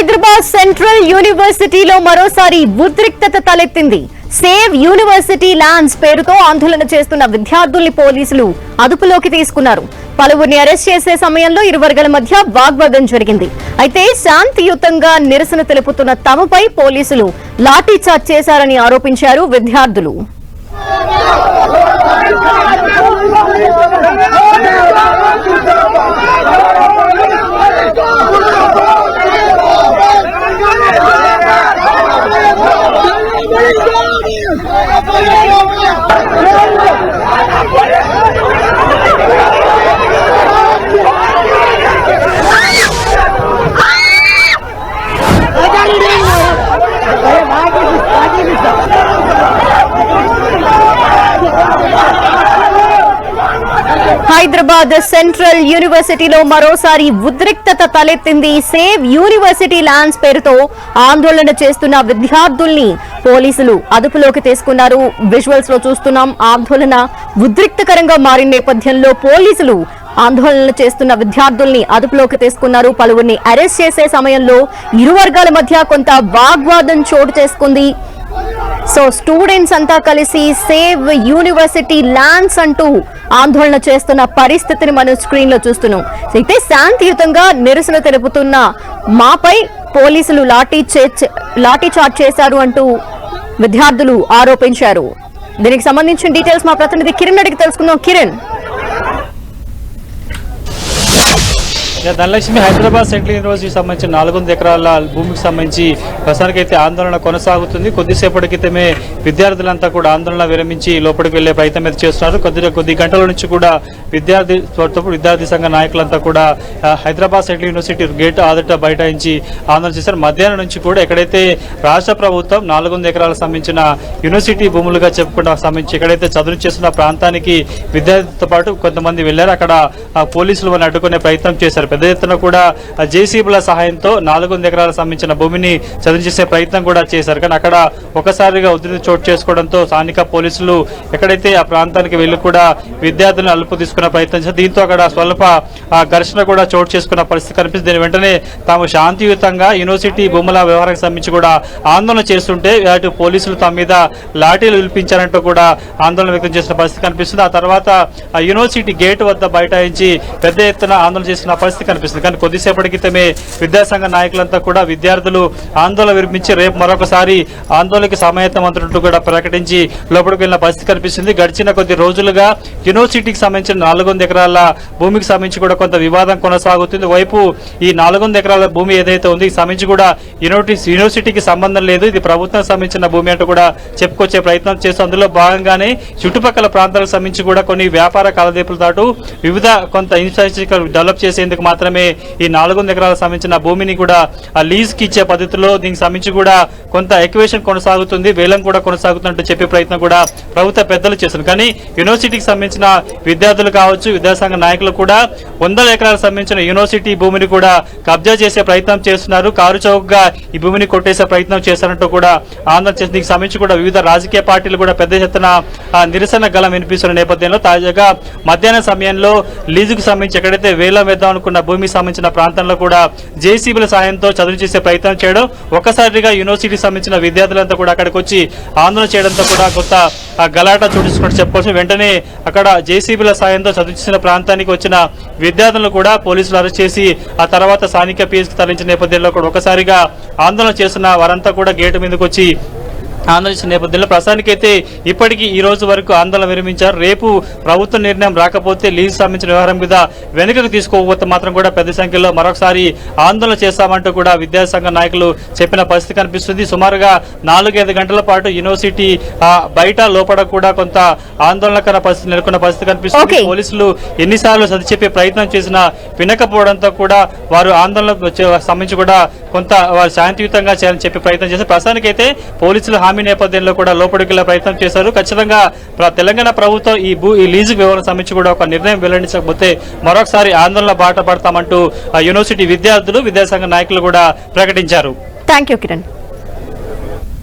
Central యూనివర్సిటీలో మరోసారి ఉద్రిక్తత తలెత్తింది సేవ్ యూనివర్సిటీ ల్యాండ్స్ పేరుతో ఆందోళన చేస్తున్న విద్యార్థుల్ని పోలీసులు అదుపులోకి తీసుకున్నారు పలువురిని అరెస్ట్ చేసే సమయంలో ఇరువర్గల మధ్య వాగ్వాదం జరిగింది అయితే శాంతియుతంగా నిరసన తెలుపుతున్న తమపై పోలీసులు లాఠీచార్జ్ చేశారని ఆరోపించారు విద్యార్థులు హైదరాబాద్ సెంట్రల్ యూనివర్సిటీలో మరోసారి ఉద్రిక్తత తలెత్తింది సేవ్ యూనివర్సిటీ ల్యాండ్స్ పేరుతో ఆందోళన చేస్తున్న విద్యార్థుల్ని పోలీసులు అదుపులోకి తీసుకున్నారు. విజువల్స్లో చూస్తున్నాం ఆందోళన ఉద్రిక్తకరంగా మారిన నేపథ్యంలో పోలీసులు ఆందోళనలు చేస్తున్న విద్యార్థుల్ని అదుపులోకి తీసుకున్నారు. పలువురిని అరెస్ట్ చేసే సమయంలో ఇరు వర్గాల మధ్య కొంత వాగ్వాదం చోటు చేసుకుంది. సో స్టూడెంట్స్ అంతా కలిసి సేవ్ యూనివర్సిటీ ల్యాండ్స్ అంటూ ఆందోళన చేస్తున్న పరిస్థితిని మనం స్క్రీన్లో చూస్తున్నాం. అయితే శాంతియుతంగా నిరసన తెలుపుతున్న మాపై పోలీసులు లాఠీ చే- లాఠీ చార్జ్ చేశారు అంటూ విద్యార్థులు ఆరోపించారు. దీనికి సంబంధించిన డీటెయిల్స్ మా ప్రతినిధి కిరణ్ అడిగి తెలుసుకుందాం. కిరణ్. ధనలక్ష్మి హైదరాబాద్ సెంట్రల్ యూనివర్సిటీకి సంబంధించిన నాలుగు ఎకరాల భూమికి సంబంధించి ప్రస్తుతానికైతే ఆందోళన కొనసాగుతుంది. కొద్దిసేపటి క్రితమే విద్యార్థులంతా కూడా ఆందోళన విరమించి లోపలికి వెళ్ళే ప్రయత్నం అయితే చేస్తున్నారు. కొద్ది కొద్ది గంటల నుంచి కూడా విద్యార్థి విద్యార్థి సంఘ నాయకులంతా కూడా హైదరాబాద్ సెంట్రల్ యూనివర్సిటీ గేట్ ఆదట బైఠాయించి ఆందోళన చేశారు. మధ్యాహ్నం నుంచి కూడా ఎక్కడైతే రాష్ట్ర ప్రభుత్వం నాలుగొంద ఎకరాలకు సంబంధించిన యూనివర్సిటీ భూములుగా చెప్పుకుంటా సంబంధించి ఎక్కడైతే చదువు చేస్తున్న ప్రాంతానికి విద్యార్థులతో పాటు కొంతమంది వెళ్ళారు అక్కడ పోలీసులు వారిని అడ్డుకునే ప్రయత్నం చేశారు. పెద్ద ఎత్తున కూడా జేసీబీల సహాయంతో నాలుగు వంద ఎకరాలకు సంబంధించిన భూమిని చదువు చేసే ప్రయత్నం కూడా చేశారు. కానీ అక్కడ ఒకసారిగా ఉధృతి చోటు చేసుకోవడంతో స్థానిక పోలీసులు ఎక్కడైతే ఆ ప్రాంతానికి వెళ్ళి కూడా విద్యార్థులను అలుపు తీసుకున్న ప్రయత్నం చేశారు. దీంతో అక్కడ స్వల్ప ఆ, ఘర్షణ కూడా చోటు చేసుకున్న పరిస్థితి కనిపిస్తుంది. దీని వెంటనే తాము శాంతియుతంగా యూనివర్సిటీ భూముల వ్యవహారానికి సంబంధించి కూడా ఆందోళన చేస్తుంటే అటు పోలీసులు తమ మీద లాఠీలు పిలిపించారంటూ కూడా ఆందోళన వ్యక్తం చేసిన పరిస్థితి కనిపిస్తుంది. ఆ తర్వాత ఆ యూనివర్సిటీ గేట్ వద్ద బైఠాయించి పెద్ద ఎత్తున ఆందోళన చేసిన పరిస్థితి కనిపిస్తుంది. కానీ కొద్దిసేపటి క్రితమే విద్యాసంఘ నాయకులంతా కూడా విద్యార్థులు ఆందోళన విరమించి రేపు మరొకసారి ఆందోళనకి సమాయత్తమంతున్నట్టు కూడా ప్రకటించి లోపలికి వెళ్ళిన పరిస్థితి కనిపిస్తుంది. గడిచిన కొద్ది రోజులుగా యూనివర్సిటీకి సంబంధించిన నాలుగు ఎకరాల భూమికి సంబంధించి కూడా కొంత వివాదం కొనసాగుతుంది. వైపు ఈ నాలుగు ఎకరాల భూమి ఏదైతే ఉంది ఈ సంబంధించి కూడా యూనివర్సిటీ యూనివర్సిటీకి సంబంధం లేదు. ఇది ప్రభుత్వం సంబంధించిన భూమి అంటూ కూడా చెప్పుకొచ్చే ప్రయత్నం చేస్తూ అందులో భాగంగానే చుట్టుపక్కల ప్రాంతాలకు సంబంధించి కూడా కొన్ని వ్యాపార కాలదీపుల దాటు వివిధ కొంత ఇన్ఫ్రాస్ట్రక్చర్ డెవలప్ చేసేందుకు మాత్రమే ఈ నాలుగు ఎకరాలకు సంబంధించిన భూమిని కూడా ఆ లీజ్కి ఇచ్చే పద్ధతిలో దీనికి సంబంధించి కూడా కొంత ఎక్వేషన్ కొనసాగుతుంది వేలం కూడా కొనసాగుతున్నట్టు చెప్పే ప్రయత్నం కూడా ప్రభుత్వ పెద్దలు చేస్తున్నారు. కానీ యూనివర్సిటీకి సంబంధించిన విద్యార్థులు కావచ్చు విద్యాసంఘ నాయకులు కూడా వందల ఎకరాలకు సంబంధించిన యూనివర్సిటీ భూమిని కూడా కబ్జా చేసే ప్రయత్నం చేస్తున్నారు. కారుచౌకగా ఈ భూమిని కొట్టేసే ప్రయత్నం చేస్తున్నట్టు కూడా ఆందోళన చేసి దీనికి సంబంధించి కూడా వివిధ రాజకీయ పార్టీలు కూడా పెద్ద ఎత్తున నిరసన గలం వినిపిస్తున్న నేపథ్యంలో తాజాగా మధ్యాహ్నం సమయంలో లీజుకు సంబంధించి ఎక్కడైతే వేలం వేద్దాం అనుకున్న భూమికి సంబంధించిన ప్రాంతంలో కూడా జేసీబీల సాయంతో చదువు చేసే ప్రయత్నం చేయడం ఒక్కసారిగా యూనివర్సిటీకి సంబంధించిన విద్యార్థులంతా కూడా అక్కడికి వచ్చి ఆందోళన చేయడంతో కూడా కొత్త గలాట గలాటా చూపించుకున్నట్టు వెంటనే అక్కడ జేసీబీల సాయంతో చదువు చేసిన ప్రాంతానికి వచ్చిన విద్యార్థులను కూడా పోలీసులు అరెస్ట్ చేసి ఆ తర్వాత స్థానిక పిఎస్కి తరలించిన నేపథ్యంలో కూడా ఒకసారిగా ఆందోళన చేస్తున్న వారంతా కూడా గేటు మీదకి వచ్చి ఆందోళన చేసిన నేపథ్యంలో ప్రస్తుతానికైతే ఇప్పటికీ ఈ రోజు వరకు ఆందోళన విరమించారు. రేపు ప్రభుత్వ నిర్ణయం రాకపోతే లీజ్ సంబంధించిన వ్యవహారం మీద వెనుకకు తీసుకోకపోతే మాత్రం కూడా పెద్ద సంఖ్యలో మరొకసారి ఆందోళన చేస్తామంటూ కూడా విద్యాసంఘ నాయకులు చెప్పిన పరిస్థితి కనిపిస్తుంది. సుమారుగా నాలుగైదు గంటల పాటు యూనివర్సిటీ బయట లోపల కూడా కొంత ఆందోళనకర పరిస్థితి నెలకొన్న పరిస్థితి కనిపిస్తుంది. పోలీసులు ఎన్నిసార్లు సరి చెప్పే ప్రయత్నం చేసినా వినకపోవడంతో కూడా వారు ఆందోళన సంబంధించి కూడా కొంత వారు శాంతియుతంగా చేయాలని చెప్పి ప్రయత్నం చేశారు. ప్రస్తుతానికైతే పోలీసులు హామీ నేపథ్యంలో కూడా లోపలికి ప్రయత్నం చేశారు. ఖచ్చితంగా తెలంగాణ ప్రభుత్వం ఈ భూ ఈ లీజు వివరణ సంబంధించి కూడా ఒక నిర్ణయం వెల్లడించకపోతే మరొకసారి ఆందోళన బాట పడతామంటూ ఆ యూనివర్సిటీ విద్యార్థులు విద్యాసంఘ నాయకులు కూడా ప్రకటించారు. Thank you Kiran.